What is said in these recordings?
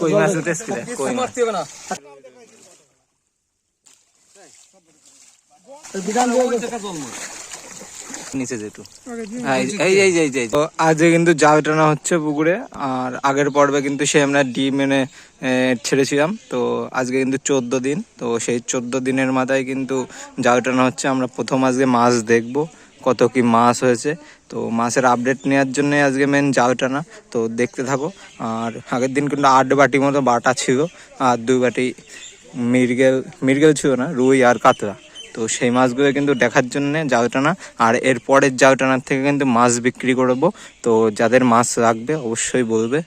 কই আজকে কিন্তু জাল হচ্ছে পুকুরে, আর আগের পর্বে কিন্তু সে আমরা ডিম এনে ছেড়েছিলাম। তো আজকে কিন্তু চোদ্দ দিন। তো সেই চোদ্দ দিনের মাথায় কিন্তু জাল টানা হচ্ছে, আমরা প্রথম আজকে মাছ দেখব, কত কি মাছ হয়েছে। তো মাছের আপডেট নেওয়ার জন্য আজকে মেন জাল টানা তো দেখতে থাকো। আর আগের দিন কিন্তু আট বাটি মতো বাটা ছিল, আর দুই বাটি মিরগেল মিরগেল ছিল না, রুই আর কাতলা। তো সেই মাছগুলো কিন্তু দেখার জন্য জাল টানা আর এর পরের জাল টানার থেকে কিন্তু মাছ বিক্রি করব। তো যাদের মাছ লাগবে অবশ্যই বলবে।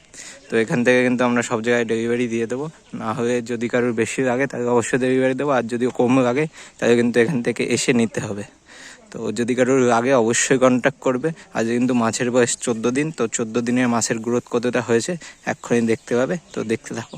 তো এখান থেকে কিন্তু আমরা সব জায়গায় ডেলিভারি দিয়ে দেবো। না হলে যদি কারোর বেশি লাগে তাহলে অবশ্যই ডেলিভারি দেবো, আর যদি কম লাগে তাহলে কিন্তু এখান থেকে এসে নিতে হবে। তো যদি কারোর আগে অবশ্যই কন্ট্যাক্ট করবে। আজ কিন্তু মাছের বয়স চোদ্দ দিন, তো চোদ্দ দিনের মাছের গ্রোথ কতটা হয়েছে, এক্ষুনি দেখতে পাবে। তো দেখতে থাকো।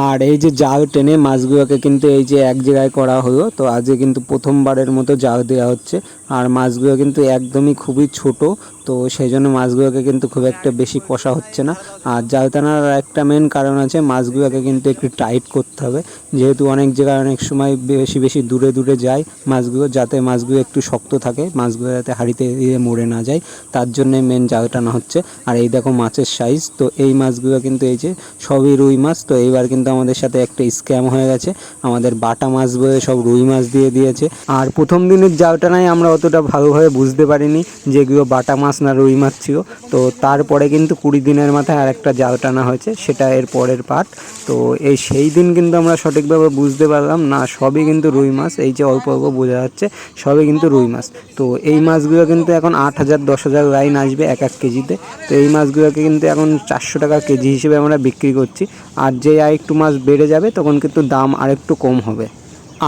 আর এই যে জাল টেনে মাছগুলোকে কিন্তু এই যে এক জায়গায় করা হলো, তো আজকে কিন্তু প্রথমবারের মতো জাল দেওয়া হচ্ছে। আর মাছগুলো কিন্তু একদমই খুবই ছোট, তো সেই জন্য মাছগুলোকে কিন্তু খুব একটা বেশি কষা হচ্ছে না। আর জাল টানার একটা মেন কারণ আছে, মাছগুলোকে কিন্তু একটু টাইট করতে হবে। যেহেতু অনেক জায়গায় অনেক সময় বেশি বেশি দূরে দূরে যায় মাছগুলো, যাতে মাছগুলো একটু শক্ত থাকে, মাছগুলো যাতে হাঁড়িতে দিয়ে মরে না যায়, তার জন্য মেন জাল টানা হচ্ছে। আর এই দেখো মাছের সাইজ তো এই মাছগুলো কিন্তু এই যে সবই রুই মাছ, তো এইবার কিন্তু আমাদের সাথে একটা স্ক্যাম হয়ে গেছে। আমাদের বাটা মাছ বলে সব রুই মাছ দিয়ে দিয়েছে। আর প্রথম দিনের জাল টানায় আমরা অতটা ভালোভাবে বুঝতে পারিনি যেগুলো বাটা মাছ না রুই মাছ ছিল। তো তারপরে কিন্তু কুড়ি দিনের মাথায় আর একটা জাল টানা হয়েছে, সেটা এর পরের পার্ট তো এই সেই দিন কিন্তু আমরা সঠিকভাবে বুঝতে পারলাম, না, সবই কিন্তু রুই মাছ, এই যে অল্প অল্প বোঝা যাচ্ছে, সবই কিন্তু রুই মাছ। তো এই মাছগুলো কিন্তু এখন আট হাজার, দশ হাজার লাইন আসবে এক এক কেজিতে। তো এই মাছগুলোকে কিন্তু এখন চারশো টাকা কেজি হিসেবে আমরা বিক্রি করছি। আর যে আর একটু মাছ বেড়ে যাবে, তখন কিন্তু দাম আরেকটু কম হবে।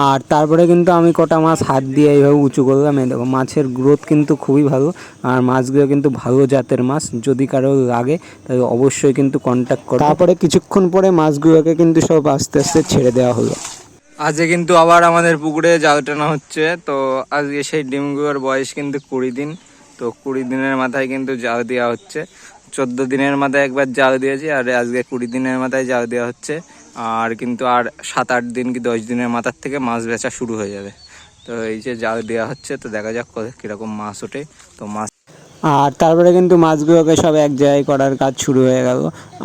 আর তারপরে কিন্তু আমি কটা মাছ হাত দিয়ে এইভাবে উঁচু করলাম। এই দেখো, মাছের গ্রোথ কিন্তু খুবই ভালো, আর মাছগুলো কিন্তু ভালো জাতের মাছ। যদি কারও লাগে, তাহলে অবশ্যই কিন্তু কন্ট্যাক্ট করো। তারপরে কিছুক্ষণ পরে মাছগুলোকে কিন্তু সব আস্তে আস্তে ছেড়ে দেওয়া হলো। আজকে কিন্তু আবার আমাদের পুকুরে জাল টানা হচ্ছে। তো আজকে সেই ডিমগুলোর বয়স কিন্তু কুড়ি দিন। তো কুড়ি দিনের মাথায় কিন্তু জাল দেওয়া হচ্ছে। চোদ্দ দিনের মাথায় একবার জাল দিয়েছি, আর আজকে কুড়ি দিনের মাথায় জাল দেওয়া হচ্ছে। আর কিন্তু আর সাত আট দিন কি দশ দিনের মাথার থেকে মাছ বেচা শুরু হয়ে যাবে। তো এই যে জাল দেওয়া হচ্ছে, তো দেখা যাক কীরকম মাছ ওঠে। তো মাছ আর তারপরে কিন্তু মাছগুলোকে সব এক জায়গায় করার কাজ শুরু হয়ে গেল।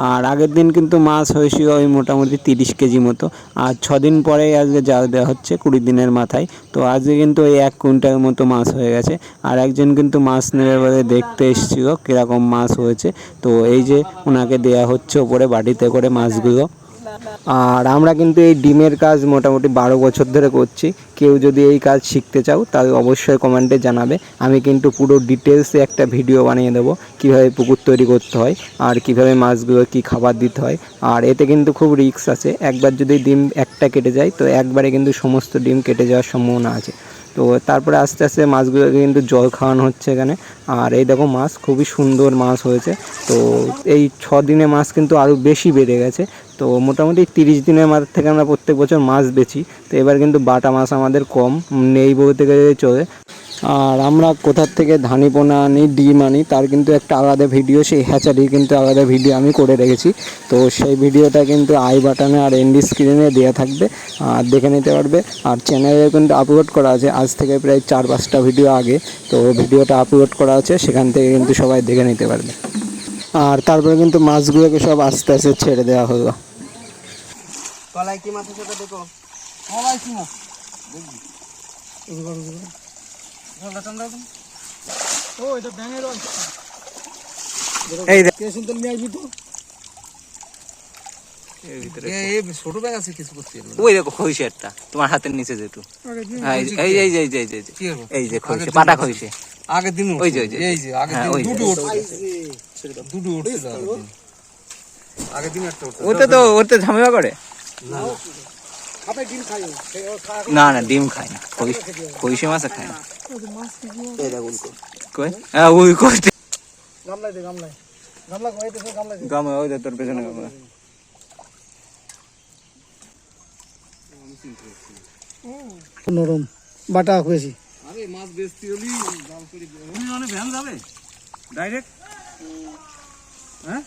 আর আগের দিন কিন্তু মাছ হয়েছিল ওই মোটামুটি তিরিশ কেজি মতো। আর ছ দিন পরেই আজকে জাল দেওয়া হচ্ছে কুড়ি দিনের মাথায়। তো আজকে কিন্তু ওই এক কুইন্টাল মতো মাছ হয়ে গেছে। আর একজন কিন্তু মাছ নেবে বলে দেখতে এসেছিল কীরকম মাছ হয়েছে। তো এই যে ওনাকে দেয়া হচ্ছে ওপরে বাটিতে করে মাছগুলো। আর আমরা কিন্তু এই ডিমের কাজ মোটামুটি বারো বছর ধরে করছি। কেউ যদি এই কাজ শিখতে চাও, তাহলে অবশ্যই কমেন্টে জানাবে। আমি কিন্তু পুরো ডিটেলসে একটা ভিডিও বানিয়ে দেবো, কীভাবে পুকুর তৈরি করতে হয় আর কীভাবে মাছগুলো কি খাবার দিতে হয়। আর এতে কিন্তু খুব রিস্ক আছে। একবার যদি ডিম একটা কেটে যায়, তো একবারে কিন্তু সমস্ত ডিম কেটে যাওয়ার সম্ভাবনা আছে। তো তারপরে আস্তে আস্তে মাছগুলোকে কিন্তু জল খাওয়ানো হচ্ছে এখানে। আর এই দেখো মাছ, খুবই সুন্দর মাছ হয়েছে। তো এই ছ দিনে মাছ কিন্তু আরও বেশি বেড়ে গেছে। তো মোটামুটি তিরিশ দিনের মাথার থেকে আমরা প্রত্যেক বছর মাছ বেছি তো এবার কিন্তু বাটা মাছ আমাদের কম, নেই বলতে গেলে চলে। আর আমরা কোথার থেকে ধানি পোনা আনি ডিম আনি তার কিন্তু একটা আলাদা ভিডিও সেই হ্যাচারি কিন্তু আলাদা ভিডিও আমি করে রেখেছি। তো সেই ভিডিওটা কিন্তু আই বাটনে আর এন্ডি স্ক্রিনে দেওয়া থাকবে আর দেখে নিতে পারবে। আর চ্যানেলে কিন্তু আপলোড করা আছে আজ থেকে প্রায় চার পাঁচটা ভিডিও আগে। তো ভিডিওটা আপলোড করা আছে সেখান থেকে কিন্তু সবাই দেখে নিতে পারবে। আর তারপরে কিন্তু মাছগুলোকে সব আস্তে আস্তে ছেড়ে দেওয়া হলো। তলায় কি মাছ? আছে ওটা দেখো এই দেখ ছোট ব্যাগ আছে কিছু করতে ওই দেখো খইসে একটা তোমার হাতের নিচে যেটু হ্যাঁ, এই এই এই এই এই যে পাটা খইসে। আগের দিন ওই যে, এই যে আগের হ্যাঁ, দিন দুটো উঠছে দুটো উঠছিল আগের দিন। একটা উঠছে ওতে তো ঝামেলা করে। না। না ডিম খায় না। খই- খইসে মাছ খায় না। কই। হ্যাঁ ওই কোটে গামলায় দে গামলায়। গামলা কই? তো গামলায় গামলা ওই দেখ তোর পেছনে গামলা। নরম। বাটা হয়েছি আরে মাছ বেচতে হলি দাম করে ভ্যান যাবে? ডাইরেক্ট হ্যাঁ?